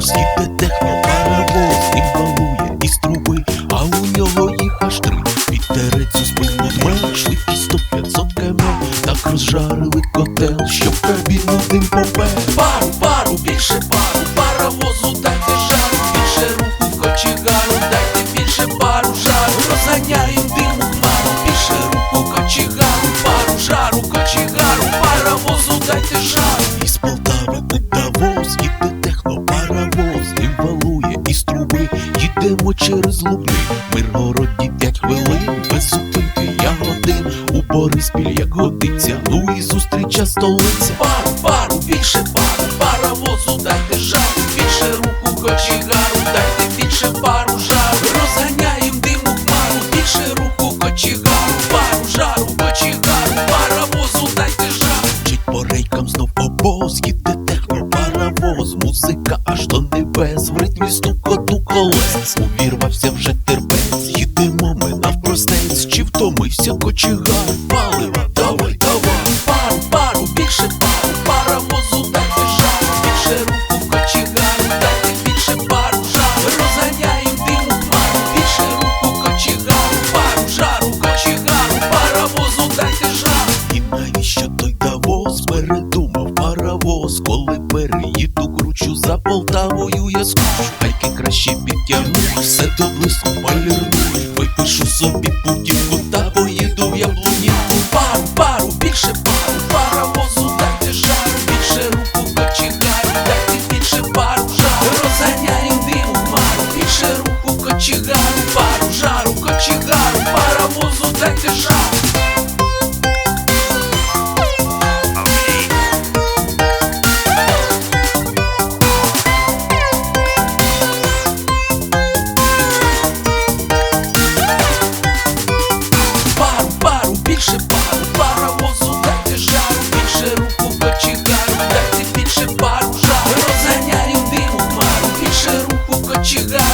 паровоз, їде техно, паровоз, балує із труби, а у нього їх аж три. Вітерець у спину дме, швидкість 100 500 км. Так розжарили котел, що в кабіну дим попе. Пару, пару, більше пару, їдемо через Лубни, Миргороді п'ять хвилин, без зупинки я один, у Бориспіль як годиться, ну і зустріча столиця. Пару, пару, більше пару, паровозу дайте жару, більше руху кочегару, дайте більше пару жару, розганяєм диму хмару, більше руху кочегару, пару жару, кочегару, паровозу дайте жару. Чить по рейкам знов обоз, їде небес, в ритмі стукоту колес, увірвався вже терпець, їдемо ми навпростець, чи втомився кочегар, палива, давай, давай, пару, пару, більше пару, паровозу дайте жару, більше руху кочегару, дайте більше пару жару, розганяєм диму хмару, більше руху кочегару, пару жару, кочегару, паровозу дайте жару. І навіщо той Давос передумав паровоз, коли переїду кручу за Полтавою, я скучу, гайки краще підтягну, все до блиску малюрну, випишу собі путівку та поїду в яблунівку. Пару, пару, більше пару, паровозу дайте жару, більше руху кочегару, дайте більше пару жару, розганяєм диму хмару, більше руху кочегару, пару жару, кочегару, паровозу you got.